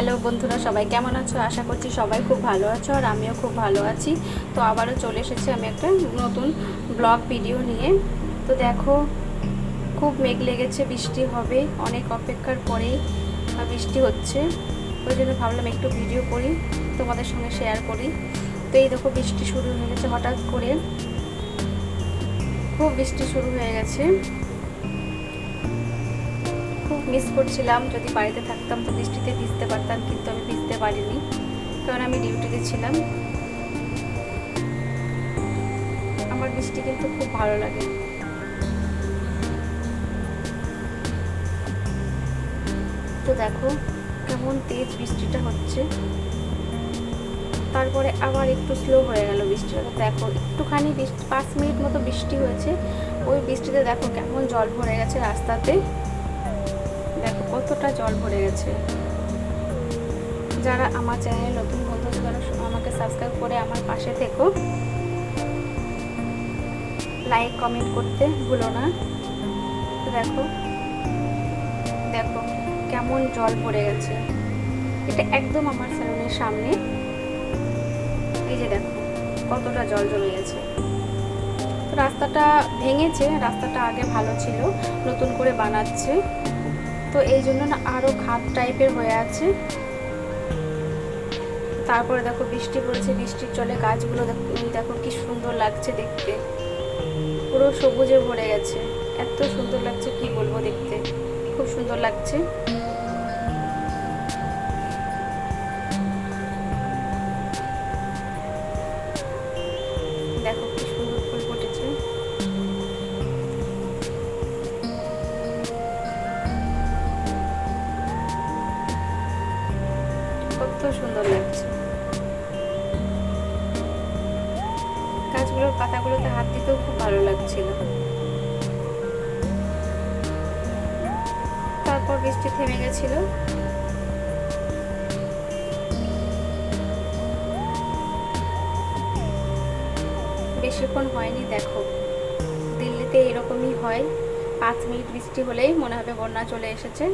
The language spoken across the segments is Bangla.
হ্যালো বন্ধুরা, সবাই কেমন আছো? আশা করছি সবাই খুব ভালো আছো আর আমিও খুব ভালো আছি। তো আবারও চলে এসেছি আমি একটা নতুন ব্লগ ভিডিও নিয়ে। তো দেখো, খুব মেঘ লেগেছে, বৃষ্টি হবে, অনেক অপেক্ষার পরেই বৃষ্টি হচ্ছে। ওই জন্য ভাবলাম একটু ভিডিও করি, তোমাদের সঙ্গে শেয়ার করি। তো এই দেখো, বৃষ্টি শুরু হয়ে গেছে হঠাৎ করে। খুব বৃষ্টি শুরু হয়ে গেছে। মিস করছিলাম। যদি বাড়িতে থাকতাম তো বৃষ্টিতে ভিজতে পারতাম, কিন্তু আমি ভিজতে পারিনি। কারণ আমি ডিউটিতে ছিলাম। আমার বৃষ্টি কিন্তু খুব ভালো লাগে। তো দেখো কেমন তেজ বৃষ্টিটা হচ্ছে। তারপরে আবার একটু স্লো হয়ে গেল বৃষ্টিটা। দেখো একটুখানি বৃষ্টি পাঁচ মিনিট মতো বৃষ্টি হয়েছে। ওই বৃষ্টিতে দেখো কেমন জল ভরে গেছে রাস্তাতে। কতটা জল ভরে গেছে। যারা আমার চ্যানেলে নতুন বন্ধু তারা আমাকে সাবস্ক্রাইব করে আমার পাশে থেকো। লাইক কমেন্ট করতে ভুলো না। দেখো দেখো কেমন জল পড়ে গেছে। এটা একদম আমার স্যালনের সামনে। এই যে দেখো, কতটা জল জমে গেছে। রাস্তাটা ভেঙেছে, রাস্তাটা আগে ভালো ছিল, নতুন করে বানাচ্ছে। তো এই জন্য না আরও খাপ টাইপের হয়ে আছে। তারপরে দেখো বৃষ্টি পড়েছে, বৃষ্টির জলে গাছগুলো দেখো কি সুন্দর লাগছে দেখতে। পুরো সবুজে ভরে গেছে। এত সুন্দর লাগছে, কি বলব দেখতে। খুব সুন্দর লাগছে। গাছগুলোর পাতাগুলোতে হাত দিতেও খুব ভালো লাগছিল। তারপর বৃষ্টি থেমে গেছিল। বেশিক্ষণ হয়নি, দেখো। দিল্লিতে এরকমই হয়। পাঁচ মিনিট বৃষ্টি হলেই মনে হবে বন্যা চলে এসেছে।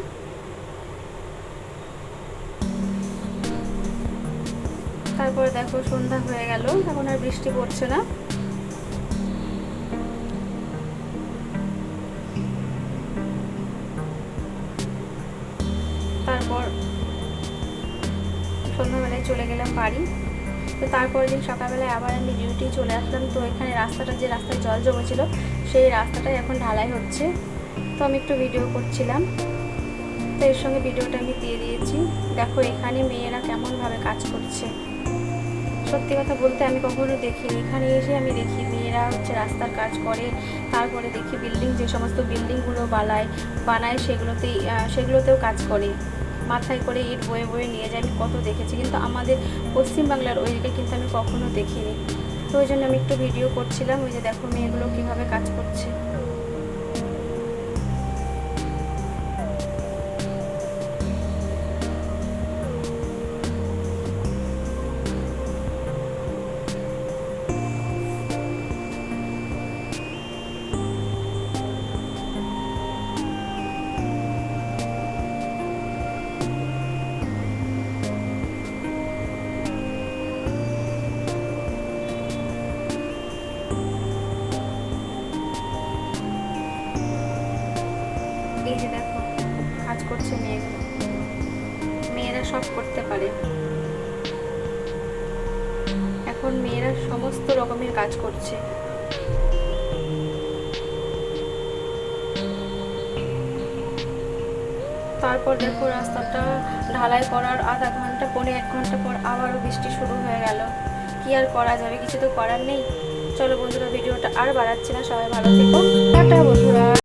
তারপরে দেখো সন্ধ্যা হয়ে গেল, এখন আর বৃষ্টি পড়ছে না। তারপর সন্ধ্যাবেলায় চলে গেলাম বাড়ি। তো তারপরের দিন সকালবেলায় আবার আমি ডিউটি চলে আসলাম। তো এখানে রাস্তাটা, যে রাস্তায় জল জমেছিল, সেই রাস্তাটাই এখন ঢালাই হচ্ছে। তো আমি একটু ভিডিও করছিলাম। তো এর সঙ্গে ভিডিওটা আমি দিয়ে দিয়েছি। দেখো এখানে মেয়েরা কেমনভাবে কাজ করছে। সত্যি কথা বলতে আমি কখনো দেখিনি। এখানে এসে আমি দেখি মেয়েরা হচ্ছে রাস্তার কাজ করে, তারপরে দেখি বিল্ডিং যে সমস্ত বিল্ডিংগুলো বানায় বানায় সেগুলোতেই সেগুলোতেও কাজ করে। মাথায় করে ইট বয়ে বয়ে নিয়ে যায়, আমি কত দেখেছি। কিন্তু আমাদের পশ্চিমবাংলার ওইদিকে কিন্তু আমি কখনো দেখিনি। তো ওই জন্য আমি একটু ভিডিও করছিলাম, ওই যে দেখো মেয়েগুলো কীভাবে কাজ করছে। যে দেখো, কাজ করছে মেয়েগুলো মেয়েরা সব করতে পারে। এখন মেয়েরা সমস্ত রকমের কাজ করছে। তারপর দেখো রাস্তাটা ঢালাই করার আধা ঘণ্টা পরে এক ঘণ্টা পর আবারও বৃষ্টি শুরু হয়ে গেল। কি আর করা যাবে? কিছু তো করার নেই। চলো বন্ধুরা, ভিডিওটা আর বাড়াচ্ছি না। সবাই ভালো থেকো। টাটা বন্ধুরা।